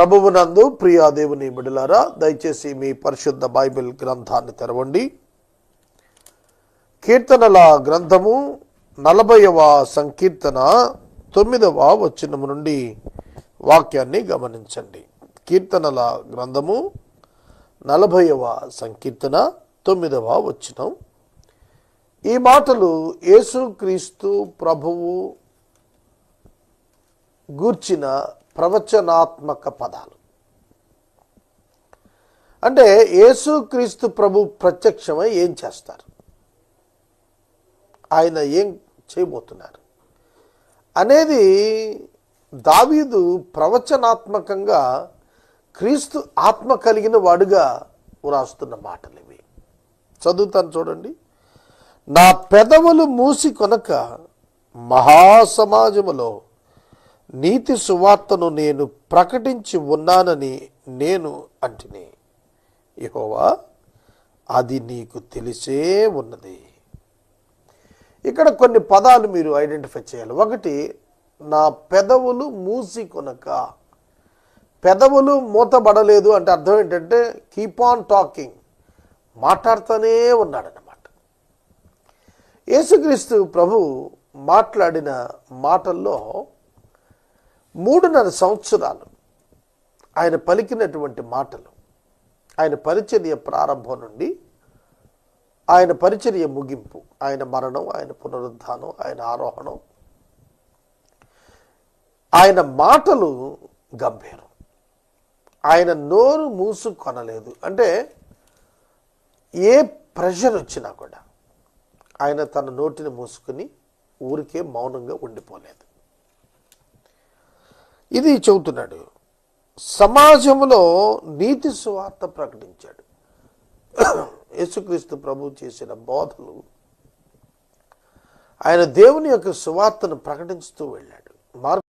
ప్రభువునందు ప్రియాదేవుని బిడలారా దయచేసి మీ పరిశుద్ధ బైబిల్ గ్రంథాన్ని తెరవండి. కీర్తనల గ్రంథము నలభైవ సంకీర్తన తొమ్మిదవ వచనము నుండి వాక్యాన్ని గమనించండి. కీర్తనల గ్రంథము నలభైవ సంకీర్తన తొమ్మిదవ వచనం. ఈ మాటలు యేసుక్రీస్తు ప్రభువు గూర్చిన ప్రవచనాత్మక పదాలు. అంటే యేసుక్రీస్తు ప్రభు ప్రత్యక్షమై ఏం చేస్తారు? ఆయన ఏం చేయబోతున్నారు? అనేది దావీదు ప్రవచనాత్మకంగా క్రీస్తు ఆత్మ కలిగిన వాడుగా వ్రాస్తున్న మాటలు ఇవి చదువుతాను చూడండి. నా పెదవులు మూసి కొనక మహాసమాజములో నీతి సువార్తను నేను ప్రకటించి ఉన్నానని నేను అంటిని. యహోవా అది నీకు తెలిసే ఉన్నది. ఇక్కడ కొన్ని పదాలు మీరు ఐడెంటిఫై చేయాలి. ఒకటి నా పెదవులు మూసి కొనక పెదవులు మూతబడలేదు అంటే అర్థం ఏంటంటే కీప్ ఆన్ టాకింగ్ మాట్లాడుతూనే ఉన్నాడనమాట యేసుక్రీస్తు ప్రభు మాట్లాడిన మాటల్లో మూడున్నర సంవత్సరాలు ఆయన పలికినటువంటి మాటలు ఆయన పరిచర్య ప్రారంభం నుండి ఆయన పరిచర్య ముగింపు ఆయన మరణం ఆయన పునరుద్ధానం ఆయన ఆరోహణం ఆయన మాటలు గంభీరం. ఆయన నోరు మూసుకొనలేదు. అంటే ఏ ప్రెషర్ వచ్చినా కూడా ఆయన తన నోటిని మూసుకుని ఊరికే మౌనంగా ఉండిపోలేదు. ఇది చెబుతున్నాడు. సమాజంలో నీతి సువార్త ప్రకటించాడు. యేసుక్రీస్తు ప్రభు చేసిన బోధలు ఆయన దేవుని యొక్క సువార్తను ప్రకటించుతూ వెళ్ళాడు. మార్పు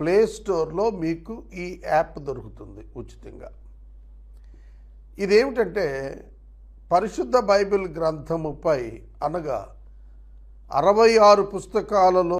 ప్లే స్టోర్లో మీకు ఈ యాప్ దొరుకుతుంది ఉచితంగా. ఇదేమిటంటే పరిశుద్ధ బైబిల్ గ్రంథముపై అనగా అరవై ఆరు పుస్తకాలలో